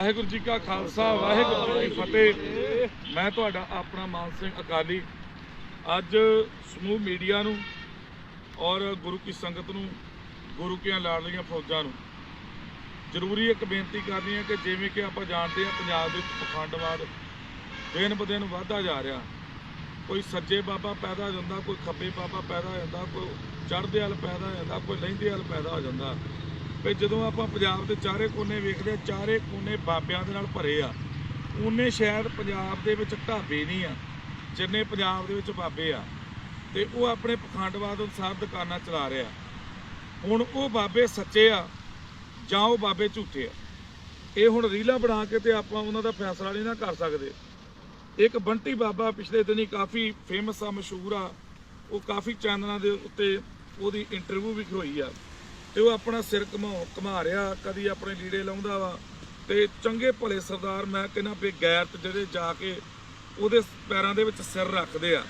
ਵਾਹਿਗੁਰੂ ਜੀ ਕਾ ਖਾਲਸਾ, ਵਾਹਿਗੁਰੂ ਜੀ ਕੀ ਫਤਿਹ। ਮੈਂ ਤੁਹਾਡਾ ਆਪਣਾ ਮਾਨ ਸਿੰਘ ਅਕਾਲੀ। ਅੱਜ ਸਮੂਹ ਮੀਡੀਆ ਨੂੰ ਔਰ ਗੁਰੂ ਕੀ ਸੰਗਤ ਨੂੰ ਗੁਰੂ ਕੀਆਂ ਲਾਡਲੀਆਂ ਫੌਜਾਂ ਨੂੰ ਜ਼ਰੂਰੀ ਇੱਕ ਬੇਨਤੀ ਕਰਨੀ ਹੈ ਕਿ ਜਿਵੇਂ ਕਿ ਆਪਾਂ ਜਾਣਦੇ ਹਾਂ ਪੰਜਾਬ ਵਿੱਚ ਪਖੰਡਵਾਦ ਦਿਨ ਬ ਦਿਨ ਵਧਦਾ ਜਾ ਰਿਹਾ। ਕੋਈ ਸੱਜੇ ਬਾਬਾ ਪੈਦਾ ਹੋ ਜਾਂਦਾ, ਕੋਈ ਖੱਬੇ ਬਾਬਾ ਪੈਦਾ ਹੋ ਜਾਂਦਾ, ਕੋਈ ਚੜ੍ਹਦੇ ਵੱਲ ਪੈਦਾ ਹੋ ਜਾਂਦਾ, ਕੋਈ ਲਹਿੰਦੇ ਵੱਲ ਪੈਦਾ ਹੋ ਜਾਂਦਾ। ਵੀ ਜਦੋਂ ਆਪਾਂ ਪੰਜਾਬ ਦੇ ਚਾਰੇ ਕੋਨੇ ਵੇਖਦੇ ਆ, ਚਾਰੇ ਕੋਨੇ ਬਾਬਿਆਂ ਦੇ ਨਾਲ ਭਰੇ ਆ ਉਹਨੇ ਸ਼ਾਇਦ ਪੰਜਾਬ ਦੇ ਵਿੱਚ ਢਾਬੇ ਨਹੀਂ ਆ, ਜਿੰਨੇ ਪੰਜਾਬ ਦੇ ਵਿੱਚ ਬਾਬੇ ਆ। ਤੇ ਉਹ ਆਪਣੇ ਪਖੰਡਵਾਦ ਅਨੁਸਾਰ ਦੁਕਾਨਾਂ ਚਲਾ ਰਿਹਾ। ਹੁਣ ਉਹ ਬਾਬੇ ਸੱਚੇ ਆ ਜਾਂ ਉਹ ਬਾਬੇ ਝੂਠੇ ਆ? ਇਹ ਹੁਣ ਰੀਲਾਂ ਬਣਾ ਕੇ ਤੇ ਆਪਾਂ ਉਹਨਾਂ ਦਾ ਫੈਸਲਾ ਨਹੀਂ ਨਾ ਕਰ ਸਕਦੇ। ਇੱਕ ਬੰਟੀ ਬਾਬਾ ਪਿਛਲੇ ਦਿਨੀ ਕਾਫੀ ਫੇਮਸ ਆ, ਮਸ਼ਹੂਰ ਆ। ਉਹ ਕਾਫੀ ਚੈਨਲਾਂ ਦੇ ਉੱਤੇ ਉਹਦੀ ਇੰਟਰਵਿਊ ਵੀ ਹੋਈ ਆ। ਤੇ ਉਹ ਆਪਣਾ ਸਿਰ ਘਮਾ ਘਮਾ ਰਿਹਾ, ਕਦੀ ਆਪਣੇ ਲੀੜੇ ਲਾਉਂਦਾ ਵਾ। ਤੇ ਚੰਗੇ ਭਲੇ ਸਰਦਾਰ ਮੈਂ ਕਹਿੰਦਾ ਵੀ ਗੈਰਤ ਜਿਹੜੇ ਜਾ ਕੇ ਉਹਦੇ ਪੈਰਾਂ ਦੇ ਵਿੱਚ ਸਿਰ ਰੱਖਦੇ ਆ।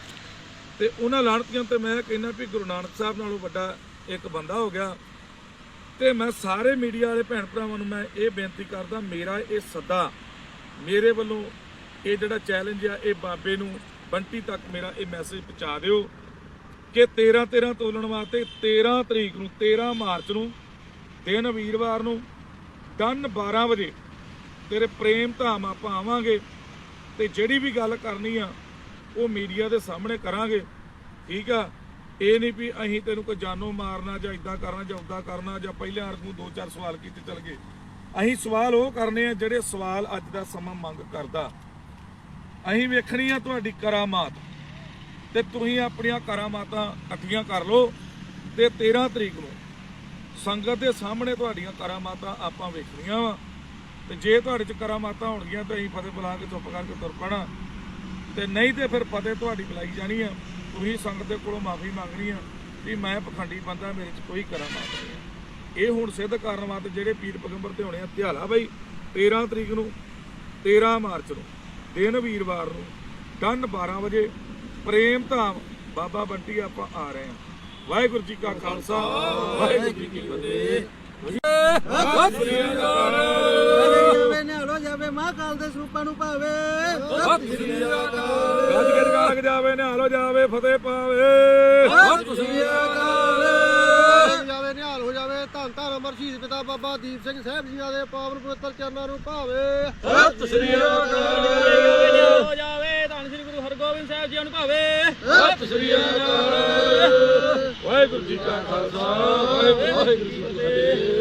ਤੇ ਉਹਨਾਂ ਲਾਣਤੀਆਂ ਤੇ ਮੈਂ ਕਹਿੰਦਾ ਵੀ ਗੁਰੂ ਨਾਨਕ ਸਾਹਿਬ ਨਾਲੋਂ ਵੱਡਾ ਇੱਕ ਬੰਦਾ ਹੋ ਗਿਆ। ਤੇ ਮੈਂ ਸਾਰੇ ਮੀਡੀਆ ਵਾਲੇ ਭੈਣ ਭਰਾਵਾਂ ਨੂੰ ਮੈਂ ਇਹ ਬੇਨਤੀ ਕਰਦਾ, ਮੇਰਾ ਇਹ ਸੱਦਾ, ਮੇਰੇ ਵੱਲੋਂ ਇਹ ਜਿਹੜਾ ਚੈਲੰਜ ਆ, ਇਹ ਬਾਬੇ ਨੂੰ ਬੰਟੀ ਤੱਕ ਮੇਰਾ ਇਹ ਮੈਸੇਜ ਪਹੁੰਚਾ ਦਿਓ। ਕਿ 13 13 ਤੋਲਣ ਵਾਸਤੇ 13 ਤਰੀਕ ਨੂੰ 13 ਮਾਰਚ ਨੂੰ, ਦਿਨ ਵੀਰਵਾਰ ਨੂੰ ਡਨ 12 ਵਜੇ ਤੇਰੇ ਪ੍ਰੇਮ ਧਾਮ ਆਪਾਂ ਆਵਾਂਗੇ ਤੇ ਜਿਹੜੀ ਵੀ ਗੱਲ ਕਰਨੀ ਆ, ਉਹ ਮੀਡੀਆ ਦੇ ਸਾਹਮਣੇ ਕਰਾਂਗੇ। ਠੀਕ ਆ? ਇਹ ਨਹੀਂ ਵੀ ਅਸੀਂ ਤੈਨੂੰ ਕੋਈ ਜਾਨੋਂ ਮਾਰਨਾ ਜਾਂ ਇਦਾਂ ਕਰਨਾ ਜਾਂ ਉਦਾਂ ਕਰਨਾ ਜਾਂ ਪਹਿਲੇ ਹਰ ਨੂੰ ਦੋ ਚਾਰ ਸਵਾਲ ਕੀਤੇ ਚੱਲ ਗਏ। ਅਸੀਂ ਸਵਾਲ ਉਹ ਕਰਨੇ ਆ ਜਿਹੜੇ ਸਵਾਲ ਅੱਜ ਦਾ ਸਮਾਂ ਮੰਗ ਕਰਦਾ। ਅਸੀਂ ਵੇਖਣੀ ਆ ਤੁਹਾਡੀ ਕਰਾਮਾਤ। ਤੇ ਤੁਸੀਂ ਆਪਣੀਆਂ ਕਰਾਮਾਤਾਂ ਇਕੱਠੀਆਂ ਕਰ ਲਓ ਤੇ 13 ਤਰੀਕ ਨੂੰ ਸੰਗਤ ਦੇ ਸਾਹਮਣੇ ਤੁਹਾਡੀਆਂ ਕਰਾਮਾਤਾਂ ਆਪਾਂ ਵੇਖਣੀਆਂ ਵਾ। ਤੇ ਜੇ ਤੁਹਾਡੇ ਚ ਕਰਾਮਾਤਾਂ ਹੋਣਗੀਆਂ ਤਾਂ ਅਸੀਂ ਫਤਿਹ ਬੁਲਾ ਕੇ ਚੁੱਪ ਕਰਕੇ ਤੁਰ ਪਣਾ। ਤੇ ਨਹੀਂ ਤੇ ਫਿਰ ਫਤਿਹ ਤੁਹਾਡੀ ਬੁਲਾਈ ਜਾਣੀ ਆ। ਤੁਸੀਂ ਸੰਗਤ ਦੇ ਕੋਲੋਂ ਮਾਫੀ ਮੰਗਣੀ ਆ ਵੀ ਮੈਂ ਪਖੰਡੀ ਬੰਦਾ, ਮੇਰੇ ਚ ਕੋਈ ਕਰਾਮਾਤ ਨਹੀਂ ਇਹ ਹੁਣ ਸਿੱਧ ਕਰਨ ਵਾਸਤੇ ਜਿਹੜੇ ਪੀਰ ਪਗੰਬਰ ਤੇ ਹੋਣੇ ਆ, ਧਿਆਲਾ ਬਾਈ 13 ਤਰੀਕ ਨੂੰ 13 ਮਾਰਚ ਨੂੰ, ਦਿਨ ਵੀਰਵਾਰ ਨੂੰ, ਡਨ 12 ਵਜੇ ਪ੍ਰੇਮ ਧਾਮ, ਬਾਬਾ ਬੰਟੀ ਆਪਾਂ ਆ ਰਹੇ ਹਾਂ। ਵਾਹਿਗੁਰੂ ਜੀ ਕਾ ਖਾਲਸਾ, ਵਾਹਿਗੁਰੂ ਜੀ ਕੀ ਫਤਿਹ। ਜਾਵੇ ਨਿਹਾਲੋ ਜਾਵੇ ਮਹਾਕਾਲ ਦੇ ਸਰੂਪਾਂ ਨੂੰ ਭਾਵੇ ਗੱਜ ਗੱਜ ਗਾਗ ਜਾਵੇ ਨਿਹਾਲੋ ਜਾਵੇ ਫਤਿਹ ਪਾਵੇ ਜਾਵੇ ਨਿਹਾਲ ਹੋ ਜਾਵੇ ਧੰਨ ਧੰਨ ਅਮਰ ਸ਼ਹੀਦ ਪਿਤਾ ਬਾਬਾ ਦੀਪ ਸਿੰਘ ਸਾਹਿਬ ਜੀ ਦੇ ਪਾਵਨ ਪਵਿੱਤਰ ਚਰਨਾਂ ਨੂੰ ਭਾਵੇ ਸਤਿ ਸ੍ਰੀ ਅਕਾਲ। ਹਰਗੋਬਿੰਦ ਸਾਹਿਬ ਜੀ ਨੂੰ ਭਾਵੇ। ਸਤਿ ਸ੍ਰੀ ਅਕਾਲ। ਵਾਹਿਗੁਰੂ ਜੀ ਕਾ ਖਾਲਸਾ ਵਾਹਿਗੁਰੂ ਜੀ ਕੀ ਫਤਿਹ।